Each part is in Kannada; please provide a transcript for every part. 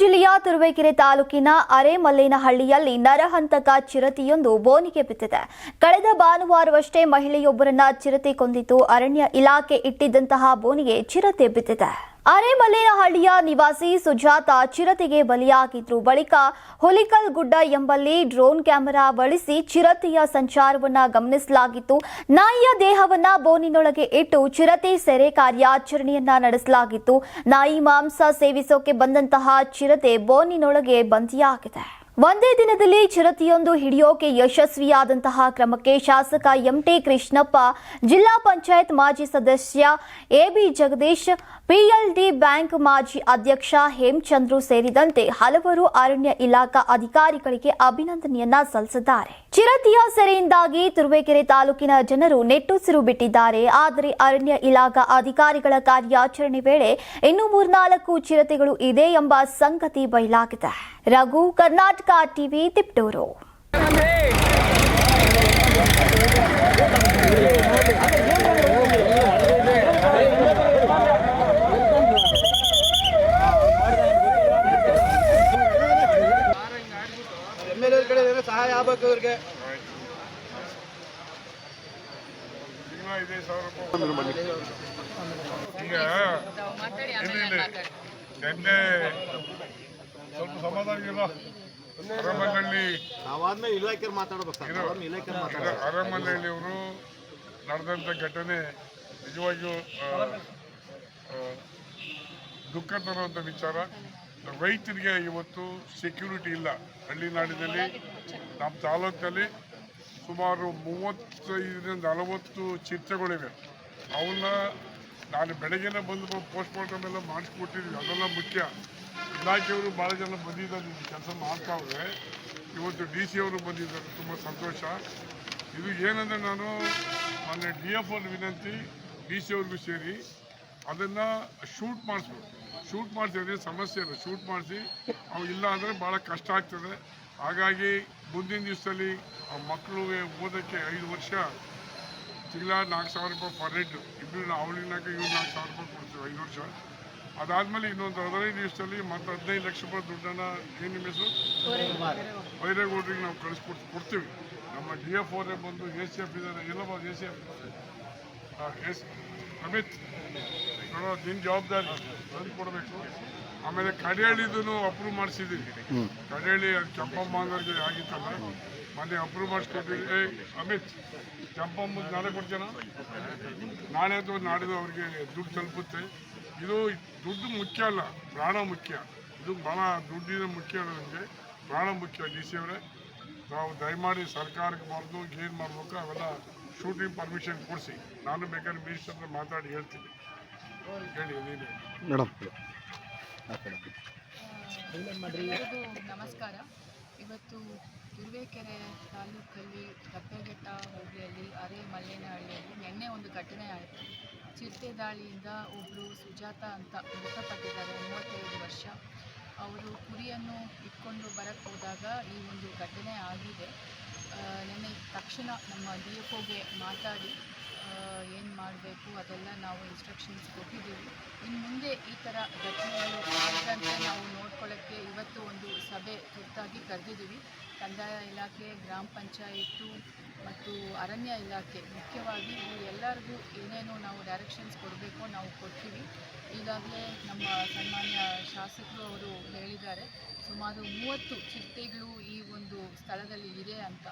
ಜಿಲ್ಲೆಯ ತುರುವೇಕೆರೆ ತಾಲೂಕಿನ ಅರೆಮಲ್ಲೇನಹಳ್ಳಿಯಲ್ಲಿ ನರಹಂತಕ ಚಿರತೆಯೊಂದು ಬೋನಿಗೆ ಬಿದ್ದಿದೆ. ಕಳೆದ ಭಾನುವಾರವಷ್ಟೇ ಮಹಿಳೆಯೊಬ್ಬರನ್ನ ಚಿರತೆ ಕೊಂದಿತು ಅರಣ್ಯ ಇಲಾಖೆ ಇಟ್ಟಿದ್ದಂತಹ ಬೋನಿಗೆ ಚಿರತೆ ಬಿದ್ದಿದೆ. ಅರೆಮಲ್ಲೇನಹಳ್ಳಿಯ ನಿವಾಸಿ ಸುಜಾತ ಚಿರತೆಗೆ ಬಲಿಯಾಗಿದ್ರು ಬಳಿಕ ಹುಲಿಕಲ್ ಗುಡ್ಡ ಎಂಬಲ್ಲಿ ಡ್ರೋನ್ ಕ್ಯಾಮೆರಾ ಬಳಸಿ ಚಿರತೆಯ ಸಂಚಾರವನ್ನ ಗಮನಿಸಲಾಗಿತ್ತು. ನಾಯಿಯ ದೇಹವನ್ನ ಬೋನಿನೊಳಗೆ ಇಟ್ಟು ಚಿರತೆ ಸೆರೆ ಕಾರ್ಯಾಚರಣೆಯನ್ನ ನಡೆಸಲಾಗಿತ್ತು. ನಾಯಿ ಮಾಂಸ ಸೇವಿಸೋಕೆ ಬಂದಂತಹ ಚಿರತೆ ಬೋನಿನೊಳಗೆ ಬಂದಿಯಾಗಿದೆ. ಒಂದೇ ದಿನದಲ್ಲಿ ಚಿರತೆಯೊಂದು ಹಿಡಿಯೋಕೆ ಯಶಸ್ವಿಯಾದಂತಹ ಕ್ರಮಕ್ಕೆ ಶಾಸಕ ಎಂಟಿ ಕೃಷ್ಣಪ್ಪ, ಜಿಲ್ಲಾ ಪಂಚಾಯತ್ ಮಾಜಿ ಸದಸ್ಯ ಎಬಿ ಜಗದೀಶ್, ಪಿಎಲ್ಡಿ ಬ್ಯಾಂಕ್ ಮಾಜಿ ಅಧ್ಯಕ್ಷ ಹೇಮಚಂದ್ರು ಸೇರಿದಂತೆ ಹಲವರು ಅರಣ್ಯ ಇಲಾಖಾ ಅಧಿಕಾರಿಗಳಿಗೆ ಅಭಿನಂದನೆಯನ್ನ ಸಲ್ಲಿಸಿದ್ದಾರೆ. ಚಿರತೆಯ ಸೆರೆಯಿಂದಾಗಿ ತುರುವೇಕೆರೆ ತಾಲೂಕಿನ ಜನರು ನೆಟ್ಟುಸಿರು ಬಿಟ್ಟಿದ್ದಾರೆ. ಆದರೆ ಅರಣ್ಯ ಇಲಾಖಾ ಅಧಿಕಾರಿಗಳ ಕಾರ್ಯಾಚರಣೆ ವೇಳೆ ಇನ್ನೂ ಮೂರ್ನಾಲ್ಕು ಚಿರತೆಗಳು ಇದೆ ಎಂಬ ಸಂಗತಿ ಬಯಲಾಗಿದೆ. Raghu Karnataka TV Tiptur M L ಕಡೆ ಏನೋ ಸಹಾಯ ಆಗ್ಬೇಕು ಇವ್ರಿಗೆ? ತಿಂಗಳ ಐದೈದು ಸಾವಿರ ರೂಪಾಯಿ ಈಗ ಇಲ್ಲಿ ಇಲ್ಲಿ ನಿನ್ನೆ ಸ್ವಲ್ಪ ಸಮಾಧಾನ ಇಲಾಖೆ ಮಾತಾಡ್ಬೇಕು ಅರಮನೆಹಳ್ಳಿಯವರು ನಡೆದಂಥ ಘಟನೆ ನಿಜವಾಗಿಯೂ ದುಃಖ ತರುವಂಥ ವಿಚಾರ. ರೈತರಿಗೆ ಇವತ್ತು ಸೆಕ್ಯೂರಿಟಿ ಇಲ್ಲ. ಹಳ್ಳಿ ನಾಡಿನಲ್ಲಿ ನಮ್ಮ ತಾಲೂಕಿನಲ್ಲಿ ಸುಮಾರು ಮೂವತ್ತೈದರಿಂದ ನಲವತ್ತು ಚಿತ್ರಗಳಿವೆ. ಅವನ್ನ ನಾನು ಬೆಳಗ್ಗೆನೇ ಬಂದು ಪೋಸ್ಟ್ ಮಾರ್ಟಮ್ ಎಲ್ಲ ಮಾಡಿಸ್ಕೊಟ್ಟಿದ್ವಿ. ಅದೆಲ್ಲ ಮುಖ್ಯ. ಇಲಾಖೆಯವರು ಭಾಳ ಜನ ಬಂದಿದ್ದಾರೆ ಕೆಲಸ ಮಾಡ್ತಾವ್ರೆ. ಇವತ್ತು ಡಿ ಸಿ ಅವರು ಬಂದಿದ್ದಾರೆ, ತುಂಬ ಸಂತೋಷ. ಇದು ಏನಂದರೆ ನಾನು ಮೊನ್ನೆ ಡಿ ಎಫ್ ಅವ್ರ ವಿನಂತಿ ಡಿ ಸಿ ಅವ್ರಿಗೂ ಸೇರಿ ಅದನ್ನು ಶೂಟ್ ಮಾಡಿಸ್ಬೇಕು. ಶೂಟ್ ಮಾಡಿಸಿದ್ರೆ ಸಮಸ್ಯೆ ಇಲ್ಲ ಶೂಟ್ ಮಾಡಿಸಿ. ಅವು ಇಲ್ಲ ಅಂದರೆ ಭಾಳ ಕಷ್ಟ ಆಗ್ತದೆ. ಹಾಗಾಗಿ ಮುಂದಿನ ದಿವಸದಲ್ಲಿ ಆ ಮಕ್ಕಳಿಗೆ ಓದೋಕ್ಕೆ ಐದು ವರ್ಷ, ತಿಂಗಳ ನಾಲ್ಕು ಸಾವಿರ ರೂಪಾಯಿ ಫರ್ ಹೆಡ್. ಇಬ್ಬರು ಅವಳಿನಾಗ ಇವ್ರು ನಾಲ್ಕು ಸಾವಿರ ರೂಪಾಯಿ ಕೊಡ್ತೀವಿ, ಐದು ವರ್ಷ. ಅದಾದಮೇಲೆ ಇನ್ನೊಂದು ಹದಿನೈದು ದಿವಸದಲ್ಲಿ ಮತ್ತೆ ಹದಿನೈದು ಲಕ್ಷ ರೂಪಾಯಿ ದುಡ್ಡನ್ನು ಏನು ನಿಮ್ಮ ಹೆಸರು? ಬೈರೇಗೌಡರಿಗೆ ನಾವು ಕಳಿಸ್ಕೊಡ್ ಕೊಡ್ತೀವಿ. ನಮ್ಮ ಡಿ ಎಫ್ ಅವರೇ ಬಂದು ಎ ಸಿ ಎಫ್ ಇದ್ದಾರೆ ಎಲ್ಲ A C F. S, Amit. ನೋಡೋ ನಿನ್ನ ಜವಾಬ್ದಾರಿ. ತಂದು ಕೊಡಬೇಕು. ಆಮೇಲೆ ಕಡೆಹಳ್ಳಿದೂ ಅಪ್ರೂವ್ ಮಾಡಿಸಿದ್ದೀವಿ ಕಡೆಹಳ್ಳಿ ಚಂಪಮ್ಮ ಅನ್ನೋರಿಗೆ ಆಗಿತ್ತಲ್ಲ, ಮೊನ್ನೆ ಅಪ್ರೂವ್ ಮಾಡಿಸ್ಕೊಟ್ಟಿದ್ವಿ. ಅಮಿತ್ ಚಂಪಮ್ಮ ನಾಳೆ ಕೊಡ್ತೀನ ನಾಳೆ ಅಥವಾ ನಾಡಿದ್ದು ಅವ್ರಿಗೆ ದುಡ್ಡು ತಲುಪುತ್ತೆ. ಇದು ದುಡ್ಡು ಮುಖ್ಯ ಅಲ್ಲ ಪ್ರಾಣ ಮುಖ್ಯ. ಇದು ಭಾಳ ದುಡ್ಡಿನ ಮುಖ್ಯ ಅಲ್ಲ ನಮಗೆ. ಪ್ರಾಣ ಮುಖ್ಯ ಡಿ ಸಿ ಅವರೇ. ನಾವು ದಯಮಾಡಿ ಸರ್ಕಾರಕ್ಕೆ ಬರೆದು ಏನು ಮಾಡಬೇಕು ಅವೆಲ್ಲ ಶೂಟಿಂಗ್ ಪರ್ಮಿಷನ್ ಕೊಡಿಸಿ. ನಾನು ಬೇಕಾದ್ರೆ ಮಿನಿಸ್ಟರ್ ಹತ್ರ ಮಾತಾಡಿ ಹೇಳ್ತೀನಿ. ಹೇಳಿ ನೀನು ಮೇಡಮ್. ನಮಸ್ಕಾರ. ಇವತ್ತು ತುರುವೇಕೆರೆ ತಾಲೂಕಲ್ಲಿ ಕಪ್ಪೆಘಟ್ಟ ಹೋಬಳಿಯಲ್ಲಿ ಅರೆ ಮಲ್ಲೇನಹಳ್ಳಿಯಲ್ಲಿ ನಿನ್ನೆ ಒಂದು ಘಟನೆ ಆಯಿತು. ಚಿರತೆ ದಾಳಿಯಿಂದ ಒಬ್ಬರು ಸುಜಾತ ಅಂತ ಮೃತಪಟ್ಟಿದ್ದಾರೆ, ಮೂವತ್ತೈದು ವರ್ಷ. ಅವರು ಕುರಿಯನ್ನು ಇಟ್ಕೊಂಡು ಬರಕ್ಕೆ ಹೋದಾಗ ಈ ಒಂದು ಘಟನೆ ಆಗಿದೆ. ನಿನ್ನೆ ತಕ್ಷಣ ನಮ್ಮ ಡಿ ಎಫ್ ಒಗೆ ಮಾತಾಡಿ ಏನು ಮಾಡಬೇಕು, ಅದೆಲ್ಲ ನಾವು ಇನ್ಸ್ಟ್ರಕ್ಷನ್ಸ್ ಕೊಟ್ಟಿದ್ದೀವಿ. ಇನ್ನು ಮುಂದೆ ಈ ಥರ ಘಟನೆಗಳು ಆಗದಂತೆ ನಾವು ನೋಡ್ಕೊಳ್ಳೋಕ್ಕೆ ಇವತ್ತು ಒಂದು ಸಭೆ ತುರ್ತಾಗಿ ಕರೆದಿದ್ದೀವಿ. ಕಂದಾಯ ಇಲಾಖೆ, ಗ್ರಾಮ ಪಂಚಾಯತು ಮತ್ತು ಅರಣ್ಯ ಇಲಾಖೆ. ಮುಖ್ಯವಾಗಿ ಇವು ಎಲ್ಲರಿಗೂ ಏನೇನು ನಾವು ಡೈರೆಕ್ಷನ್ಸ್ ಕೊಡಬೇಕು ನಾವು ಕೊಡ್ತೀವಿ. ಈಗಾಗಲೇ ನಮ್ಮ ಸನ್ಮಾನ್ಯ ಶಾಸಕರು ಅವರು ಹೇಳಿದ್ದಾರೆ. ಸುಮಾರು ಮೂವತ್ತು ಚಿರತೆಗಳು ಈ ಒಂದು ಸ್ಥಳದಲ್ಲಿ ಇದೆ ಅಂತ.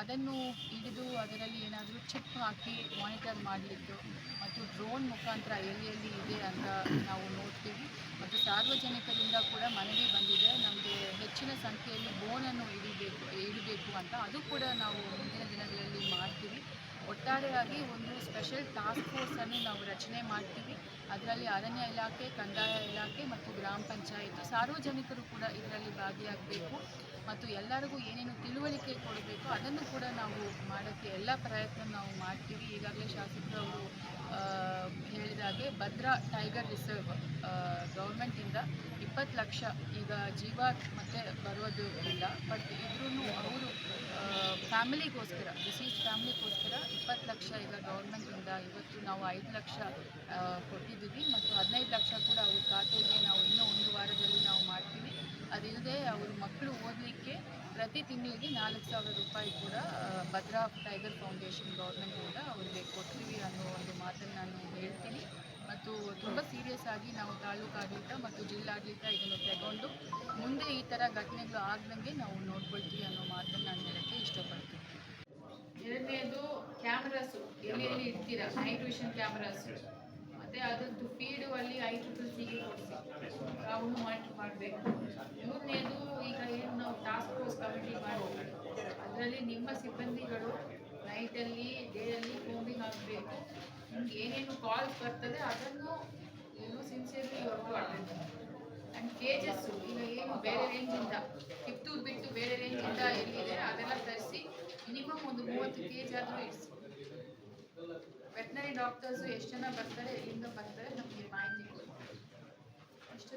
ಅದನ್ನು ಹಿಡಿದು ಅದರಲ್ಲಿ ಏನಾದರೂ ಚಿಪ್ ಹಾಕಿ ಮಾನಿಟರ್ ಮಾಡಲಿದ್ದು ಮತ್ತು ಡ್ರೋನ್ ಮುಖಾಂತರ ಎಲ್ಲಿ ಇದೆ ಅಂತ ನಾವು ನೋಡ್ತೀವಿ. ಮತ್ತು ಸಾರ್ವಜನಿಕರಿಂದ ಕೂಡ ಮನವಿ ಬಂದಿದೆ. ನಮಗೆ ಹೆಚ್ಚಿನ ಸಂಖ್ಯೆಯಲ್ಲಿ ಬೋನನ್ನು ಹಿಡಿಬೇಕು ಹಿಡಿಬೇಕು ಅಂತ. ಅದು ಕೂಡ ನಾವು ಮುಂದಿನ ದಿನಗಳಲ್ಲಿ ಮಾಡ್ತೀವಿ. ಒಟ್ಟಾರೆಯಾಗಿ ಒಂದು ಸ್ಪೆಷಲ್ ಟಾಸ್ಕ್ ಫೋರ್ಸನ್ನು ನಾವು ರಚನೆ ಮಾಡ್ತೀವಿ. ಅದರಲ್ಲಿ ಅರಣ್ಯ ಇಲಾಖೆ, ಕಂದಾಯ ಇಲಾಖೆ ಮತ್ತು ಗ್ರಾಮ ಪಂಚಾಯತ್ ಸಾರ್ವಜನಿಕರು ಕೂಡ ಇದರಲ್ಲಿ ಭಾಗಿಯಾಗಬೇಕು. ಮತ್ತು ಎಲ್ಲರಿಗೂ ಏನೇನು ತಿಳುವಳಿಕೆ ಕೊಡಬೇಕು ಅದನ್ನು ಕೂಡ ನಾವು ಮಾಡೋಕ್ಕೆ ಎಲ್ಲ ಪ್ರಯತ್ನ ನಾವು ಮಾಡ್ತೀವಿ. ಈಗಾಗಲೇ ಶಾಸಕರು ಅವರು ಆ, ಹೇಳಿದ ಹಾಗೆ ಭದ್ರಾ ಟೈಗರ್ ರಿಸರ್ವ್ ಗೌರ್ಮೆಂಟಿಂದ ಇಪ್ಪತ್ತು ಲಕ್ಷ ಈಗ ಜೀವ ಮತ್ತೆ ಬರೋದು ಇಲ್ಲ ಬಟ್ ಇದ್ರೂ ಅವರು ಫ್ಯಾಮಿಲಿಗೋಸ್ಕರ ಡಿಸೀಸ್ ಫ್ಯಾಮಿಲಿಗೋಸ್ಕರ ಇಪ್ಪತ್ತು ಲಕ್ಷ ಈಗ ಗೌರ್ಮೆಂಟಿಂದ ಇವತ್ತು ನಾವು ಐದು ಲಕ್ಷ ಕೊಟ್ಟಿದ್ದೀವಿ. ಮತ್ತು ಹದಿನೈದು ಲಕ್ಷ ಕೂಡ ಅವ್ರ ಖಾತೆಗೆ ನಾವು ಇನ್ನೂ ಒಂದು ವಾರದಲ್ಲಿ ನಾವು ಮಾಡ್ತೀವಿ. ಪ್ರತಿ ತಿಂಗಳಿಗೆ ನಾಲ್ಕು ಸಾವಿರ ರೂಪಾಯಿ ಕೂಡ ಭದ್ರಾ ಟೈಗರ್ ಫೌಂಡೇಶನ್ ಗೌರ್ಮೆಂಟ್ ಕೂಡ ಅವ್ರಿಗೆ ಕೊಡ್ತೀವಿ ಅನ್ನೋ ಒಂದು ಮಾತನ್ನು ನಾನು ಹೇಳ್ತೀನಿ. ಮತ್ತು ತುಂಬ ಸೀರಿಯಸ್ ಆಗಿ ನಾವು ತಾಲೂಕು ಆಡಳಿತ ಮತ್ತು ಜಿಲ್ಲಾಡಳಿತ ಇದನ್ನು ತಗೊಂಡು ಮುಂದೆ ಈ ಥರ ಘಟನೆಗಳು ಆಗ್ದಂಗೆ ನಾವು ನೋಡ್ಕೊಳ್ತೀವಿ ಅನ್ನೋ ಮಾತನ್ನು ನಾನು ಹೇಳಕ್ಕೆ ಇಷ್ಟಪಡ್ತೀನಿ. ಎರಡನೇದು ಕ್ಯಾಮ್ರಾಸು. ಎಲ್ಲಿ ಎಲ್ಲಿ ಇಡ್ತೀರಾ ನೈಟ್ ವಿಷನ್ ಕ್ಯಾಮ್ರಾಸ್. ಮತ್ತೆ ಅದ್ರದ್ದು ಫೀಡು ಅಲ್ಲಿ ಐ ಟ್ರಿಪಲ್ ಸಿಗೆ ಕೊಡಿಸಿ. ಅವನು ಮಾಡಿ ಮಾಡಬೇಕು. ಮೂರನೇದು ಈಗ ಏನು ನಾವು ಟಾಸ್ಕ್ ಫೋರ್ಸ್ ಕಮಿಟಿ ಮಾಡ್ತೀವಿ ಅದರಲ್ಲಿ ನಿಮ್ಮ ಸಿಬ್ಬಂದಿಗಳು ನೈಟಲ್ಲಿ ಡೇಯಲ್ಲಿ ಕೋಂಬಿಂಗ್ ಆಗಬೇಕು ನಿಮ್ಗೆ ಏನೇನು ಕಾಲ್ಸ್ ಬರ್ತದೆ ಅದನ್ನು ಏನು ಸಿನ್ಸಿಯರ್ಲಿ ಇವರು ಅಟೆಂಡ್ ಆ್ಯಂಡ್ ಕೇಜಸ್ಸು ಈಗ ಏನು ಬೇರೆ ರೇಂಜಿಂದ ಕಿತ್ತೂರು ಬಿಟ್ಟು ಬೇರೆ ರೇಂಜಿಂದ ಎಲ್ಲಿದೆ ಅದೆಲ್ಲ ತರಿಸಿ ಮಿನಿಮಮ್ ಒಂದು ಮೂವತ್ತು ಕೆ ಜಿ ಆದರೂ ಇಡಿಸಿ. ವೆಟ್ನರಿ ಡಾಕ್ಟರ್ಸು ಎಷ್ಟು ಜನ ಬರ್ತಾರೆ, ಎಲ್ಲಿಂದ ಬರ್ತಾರೆ ನಮಗೆ ಮಾಹಿತಿ ಕೊಡ್ತಾರೆ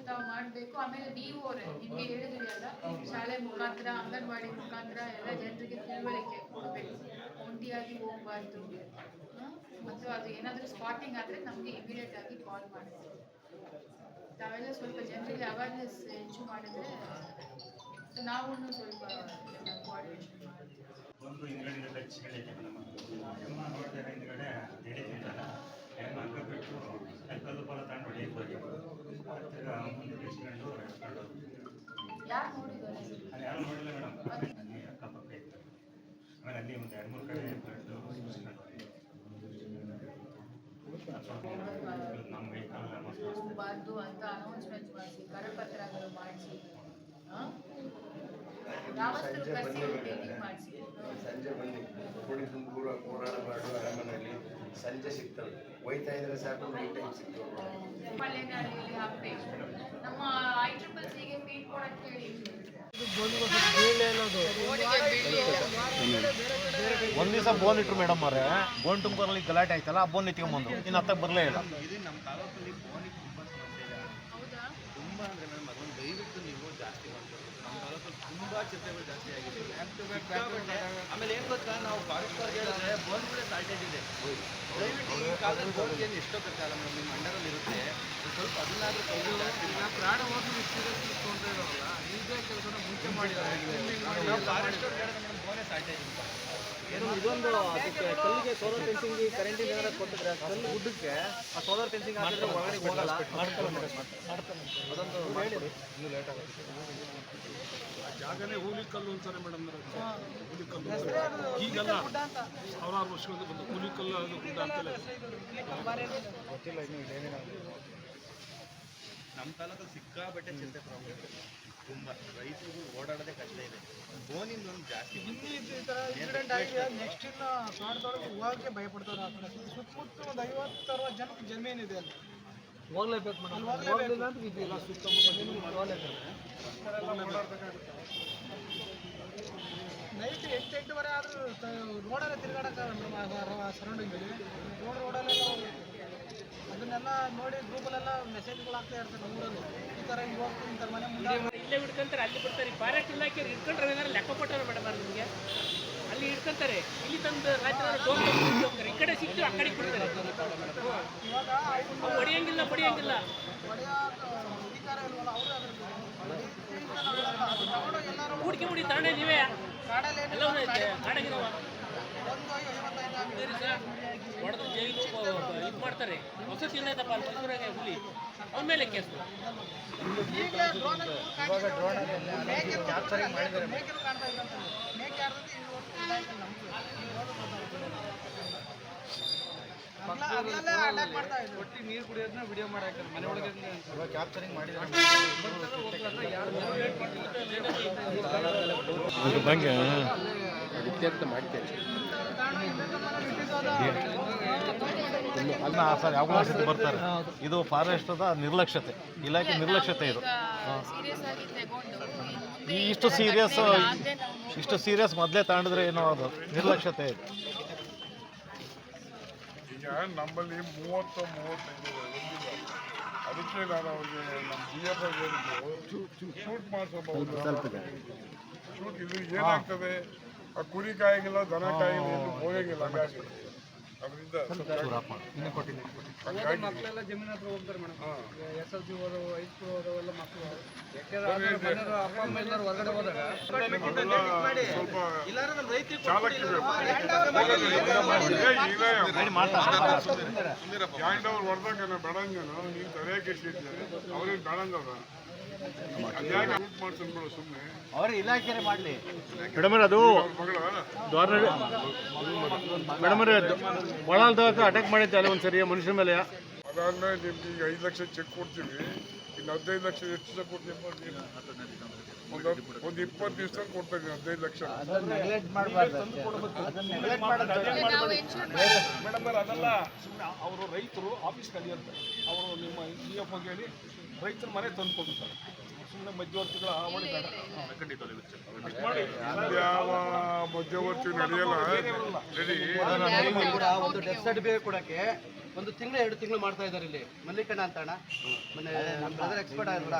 ತಾವು ಮಾಡಬೇಕು. ಆಮೇಲೆ ನೀವು ಅವರೇ, ನಿಮಗೆ ಹೇಳಿದ್ರಿ ಅಲ್ಲ, ಶಾಲೆ ಮುಖಾಂತರ, ಅಂಗನವಾಡಿ ಮುಖಾಂತರ ಎಲ್ಲ ಜನರಿಗೆ ತಿಳುವಳಿಕೆ ಕೊಡಬೇಕು. ಒಂಟಿಯಾಗಿ ಹೋಗಬಾರ್ದು. ಮತ್ತು ಅದು ಏನಾದರೂ ಸ್ಪಾಟಿಂಗ್ ಆದರೆ ನಮಗೆ ಇಮಿಡಿಯೇಟ್ ಆಗಿ ಕಾಲ್ ಮಾಡಿ. ತಾವೆಲ್ಲ ಸ್ವಲ್ಪ ಜನರಿಗೆ ಅವೇರ್ನೆಸ್ ಹೆಚ್ಚು ಮಾಡಿದರೆ ನಾವು ಸ್ವಲ್ಪ ಕೋಆರ್ಡಿನೇಷನ್ ಒಂದು ಹಿಂದ್ಗಡೆ ಟಚ್ಗಳಿದೆ ನಮ್ಮ ಎಮ್ಮ ನೋಡಿದ ಹಿಂದ್ಗಡೆ ನಡೀತಿದ್ದಾರೆ ಎಮ್ಮ ಅಂಕ ಬಿಟ್ಟು ಕಲ್ಲು ಫಲ ತಗೊಂಡು ಹೊಡೆಯಕ್ಕೆ ಹೋಗಿ ತಿರ್ಗಾ ಮುಂದೆ ಬಿಚ್ಕೊಂಡು ನೋಡಿದ್ದಾರೆ ಅಲ್ಲಿ ಯಾರು ನೋಡಿಲ್ಲ ಮೇಡಮ್. ಅಲ್ಲಿ ಅಕ್ಕಪಕ್ಕ ಇತ್ತು ಆಮೇಲೆ ಅಲ್ಲಿ ಒಂದು ಎರಡು ಮೂರು ಕಡೆ ನಮ್ಮ ವೆಹಿಕಲ್ ಹೋಗಬಾರ್ದು ಅಂತ ಅನೌನ್ಸ್ಮೆಂಟ್ ಮಾಡಿಸಿ ಕರಪತ್ರಗಳು ಮಾಡಿಸಿ ಮಾಡಿಸಿ. ಸಂಜೆ ಬನ್ನಿ ಕೋಡಿ ತುಂಬೂರು ಮಾಡುವ ಅರಮನೆಯಲ್ಲಿ ಸಂಜೆ ಸಿಗ್ತವೆ ಒಯ್ತಾ ಇದ್ರೆ ಸಾಕು ನೈಟ್ ಟೈಮ್ ಸಿಗ್ತವೆ ಹಾಕ್ಬೇಕು ನಮ್ಮ ಐ ಟ್ರಿಪಲ್ ಸಿಗೆ ಫೀಡ್ ಕೊಡಕ್ಕೆ ಹೇಳಿ. ಒಂದ್ ದಿವಸ ಬೋನ್ ಇಟ್ರು ಮೇಡಮ್ ಅವರೇ. ಬೋನ್ ತುಂಬರಲ್ಲಿ ಗಲಾಟೆ ಆಯ್ತಲ್ಲ ಆ ಬೋನ್ ಎತ್ಕೊಂಬಂದು ಇನ್ನು ಹತ್ತಕ್ಕೆ ಬರಲೇ ಇಲ್ಲ. ತುಂಬ ಸಮಸ್ಯೆ ಇದೆ. ಹೌದಾ? ತುಂಬ ಅಂದರೆ ಮೇಡಮ್ ಅದೊಂದು ದಯವಿಟ್ಟು ನೀವು ಜಾಸ್ತಿ ತುಂಬ ಚಿರತೆಗಳು ಜಾಸ್ತಿ ಆಗಿದೆ. ಆಮೇಲೆ ಏನು ಗೊತ್ತಾ ನಾವು ಅವ್ರಿಗೆ ಹೇಳಿದ್ರೆ ಬೋನ್ಗಳೇ ಶಾರ್ಟೇಜ್ ಇದೆ. ದಯವಿಟ್ಟು ಈ ಕಾಲದಲ್ಲಿ ಬೋನ್ಗೆ ಏನು ಎಷ್ಟೋ ಖರ್ಚಾಗಲ್ಲ ಮೇಡಮ್ ನಿಮ್ಮ ಅಂಡರಲ್ಲಿ ಇರುತ್ತೆ. ಸ್ವಲ್ಪ ಅದನ್ನಾದ್ರೂ ಪ್ರಾಣ ಹೋಗಿ ತೊಗೊಂಡ್ರೆ ಇರೋಲ್ಲ. ಈಗ ಕೆಲಸನ ಮುಂಚೆ ಮಾಡಿದ್ದಾರೆ. ಫಾರೆಸ್ಟ್ ಅವ್ರಿಗೆ ಹೇಳಿದ್ರೆ ಮೇಡಮ್ ಬೋನೇ ಶಾರ್ಟೇಜ್ ಅಂತ ಇದೊಂದು ಅದಕ್ಕೆ ಕಲ್ಲಿಗೆ ಸೋಲಾರ್ ಫೆನ್ಸಿಂಗ್ ಕರೆಂಟ್ ಏನಾರ ಕೊಟ್ಟಿದ್ರೆ ಕಲ್ಲು ಗುಡ್ಡಕ್ಕೆ ಆ ಸೋಲಾರ್ ಫೆನ್ಸಿಂಗ್ ಹಾಕಿದ್ರೆ ಒಳಗಡೆ ಹೋಗಲ್ಲ. ಅದೊಂದು ಹೇಳಿ ಇನ್ನೂ ಲೇಟ್ ಆಗುತ್ತೆ. ಜಾಗನೇ ಹೂಲಿಕಲ್ಲು ಅಂತಾರೆ ಮೇಡಮ್ ಹೂಲಿಕಲ್ಲು ಈಗಲ್ಲ ಸಾವಿರಾರು ವರ್ಷಗಳಿಂದ ಬಂದು ಹೂಲಿಕಲ್ಲು ಅದು ಗುಡ್ಡ ಅಂತಲೇ ಗೊತ್ತಿಲ್ಲ ಇನ್ನು ನಮ್ಮ ತಾಲೂಕಲ್ಲಿ ಸಿಕ್ಕಾಬಟ್ಟೆ ಚಿಂತೆ ಪ್ರಾಬ್ಲಮ್ ತುಂಬ ರೈತರಿಗೂ ಓಡಾಡೋದೇ ಕಷ್ಟ ಇದೆ. ಬೋನಿಂದ ಒಂದು ಜಾಸ್ತಿ ಈ ಥರ ಇನ್ಸಿಡೆಂಟ್ ಆಗಿದೆ. ನೆಕ್ಸ್ಟ್ ಇನ್ನು ತೋಟದೊಳಗೆ ಹೋಗಕ್ಕೆ ಭಯಪಡ್ತಾರೆ ಆ ಕಡೆ. ಸುತ್ತಮುತ್ತ ಒಂದು ಐವತ್ತು ಅರವತ್ತು ಜನಕ್ಕೆ ಜಮೀನಿದೆ ಅಲ್ಲಿ. ಹೋಗ್ಲೇಬೇಕು ಮೇಡಮ್. ಹೋಗ್ಲೇಬೇಕು. ಅಂತ ಇದಿಲ್ಲ ಸುತ್ತಮುತ್ತ ನೈಟ್ ಎಂಟು ಎಂಟುವರೆ ಆದರೂ ರೋಡಲ್ಲೇ ತಿರುಗಾಡಕ್ಕೆ ಸರೌಂಡಿಂಗಲ್ಲಿ ರೋಡ್ ರೋಡಲ್ಲೆಲ್ಲ ಅದನ್ನೆಲ್ಲ ನೋಡಿ ಗ್ರೂಪಲ್ಲೆಲ್ಲ ಮೆಸೇಜ್ಗಳು ಆಗ್ತಾ ಇರ್ತಾರೆ ಊರಲ್ಲಿ ಈ ಥರ ಹಿಂಗೆ ಹೋಗ್ತೀನಿ ಮನೆ ಮುಂದೆ ಇಲ್ಲೇ ಹಿಡ್ಕೊಂತಾರೆ, ಅಲ್ಲಿ ಬಿಡ್ತಾರೆ. ಫಾರೆಸ್ಟ್ ಇಲಾಖೆಯವ್ರು ಹಿಡ್ಕೊಂಡ್ರೆ ಏನಾರು ಲೆಕ್ಕ ಕೊಟ್ಟಾರ ಮೇಡಮ್ ನಿಮಗೆ. ಅಲ್ಲಿ ಹಿಡ್ಕೊಂತಾರೆ. ಇಲ್ಲಿ ತಂದು ಟೋಲ್ ಹೋಗ್ತಾರೆ ಈ ಕಡೆ ಸಿಕ್ತು ಆ ಕಡೆ ಬಿಡ್ತಾರೆ. ಹೊಡಿಯಂಗಿಲ್ಲ ಬಡಿಯಂಗಿಲ್ಲ ಹೂಡಿಕೆ ಮುಡಿ, ತಾಣೆ ನೀವೇ. ಎಲ್ಲ ಐವತ್ತೈದು ಹೊಡೆದು ಜೈಲು ಇದು ಮಾಡ್ತಾರೆ. ಹೊಸ ತಿನ್ನೈತಪ್ಪ ಅಲ್ಲಿ ಮೈಸೂರಾಗೆ ಹುಲಿ. ಅವನ ಮೇಲೆ ಕೇಸ್. ಒಟ್ಟಿ ನೀರು ಕುಡಿಯೋದನ್ನ ವಿಡಿಯೋ ಮಾಡಕ್ಕೆ ಮನೆ ಒಳಗೆ ಇವಾಗ ಕ್ಯಾಪ್ಚರಿಂಗ್ ಅಲ್ಲ ಸರ್ ಸಿದ್ಧ ಬರ್ತಾರೆ. ಇದು ಫಾರೆಸ್ಟ್ ನಿರ್ಲಕ್ಷ್ಯತೆ ಇಲಾಖೆ ನಿರ್ಲಕ್ಷ್ಯತೆ ಇದು. ಈ ಇಷ್ಟು ಸೀರಿಯಸ್ ಇಷ್ಟು ಸೀರಿಯಸ್ ಮೊದಲೇ ತಾಂಡಿದ್ರೆ ಏನೋ ಅದು ನಿರ್ಲಕ್ಷ್ಯತೆ ಇದು. ಈಗ ನಮ್ಮಲ್ಲಿ ಮೂವತ್ತು ಮೂವತ್ತೈದು ಅದಕ್ಕೆ ನಾನು ಅವ್ರಿಗೆ ನಮ್ಮ ಜಿ ಎಫ್ ಶೂಟ್ ಮಾಡಿಸಬಹುದು ಶೂಟ್ ಇದು. ಏನಾಗ್ತದೆ? ಆ ಕುರಿ ಕಾಯಿಗಿಲ್ಲ ದನ ಕಾಯಿಲ್ಲ ಹೋಗಂಗಿಲ್ಲ ಹಾಗಾಗಿ. ಅದರಿಂದ ಮಕ್ಕಳೆಲ್ಲ ಜಮೀನ್ ಹತ್ರ ಹೋಗ್ತಾರೆ ಮೇಡಮ್ ಎಸ್ ಎಲ್ ಸಿ ಓದೋ ಹೈಸ್ಕೂಲ್ ಓದೋ ಎಲ್ಲ ಮಕ್ಕಳು ಅಪ್ಪ ಅಮ್ಮ ಎಲ್ಲರೂ ಹೊರಗಡೆ ಹೋದಾಗ ಸ್ವಲ್ಪ ಚಾಲಕರು ಅವ್ರಿಗೆ ಹೊಡೆದಂಗನ ಅವ್ರ ಇಲಾಖೆ ಮಾಡಲಿ. ಮೇಡಮ್ ಅದು ಅಟ್ಯಾಕ್ ಮಾಡಿದ್ದೆ ಅಲ್ಲಿ ಒಂದ್ಸರಿ ಮನುಷ್ಯರ ಮೇಲೆ. ಅದಾದ್ಮೇಲೆ ನಿಮ್ಗೆ ಈಗ ಐದು ಲಕ್ಷ ಚೆಕ್ ಕೊಡ್ತೀವಿ ಇನ್ನು ಹದಿನೈದು ಲಕ್ಷ ಎಷ್ಟು ದಿವಸ ಕೊಡ್ತೀವಿ ಒಂದು ಒಂದು ಇಪ್ಪತ್ತು ದಿವಸ ಕೊಡ್ತಾ ಇದ್ದೀನಿ ಹದಿನೈದು ಲಕ್ಷ. ನೆಗ್ಲೆಕ್ಟ್ ಮಾಡಬಾರ್ದು ನೆಗ್ಲೆಕ್ಟ್ ಮಾಡೋದು ನಾವು ಎನ್ಶೂರ್ ಮೇಡಮ್ ಅದಲ್ಲ ಸುಮ್ಮನೆ ಅವರು ರೈತರು ಆಫೀಸ್ ಕಲಿಯುತ್ತೆ ಅವರು ನಿಮ್ಮ ಇ ಎಫ್ ಹೇಳಿ ರೈತರ ಮನೆ ತಂದು ಕೊಡ್ತಾರೆ ಸುಮ್ಮನೆ ಮಧ್ಯವರ್ತಿಗಳ ಹಾವಳಿ ಬೇಡ. ಯಾವ ಮಧ್ಯವರ್ತಿ ನಡೆಯಲ್ಲ? ರೆಡಿ. ಕೂಡ ಒಂದು ಡೆತ್ ಸರ್ಟಿಫಿಕೇಟ್ ಕೊಡಕ್ಕೆ ಒಂದು ತಿಂಗಳು ಎರಡು ತಿಂಗಳು ಮಾಡ್ತಾ ಇದ್ದಾರೆ ಇಲ್ಲಿ. ಮಲ್ಲಿಕಣ್ಣ ಅಂತ ಅಣ್ಣ ಮೊನ್ನೆ ನಮ್ಮ ಬ್ರದರ್ ಎಕ್ಸ್ಪರ್ಟ್ ಆಗಿದ್ರಲ್ಲ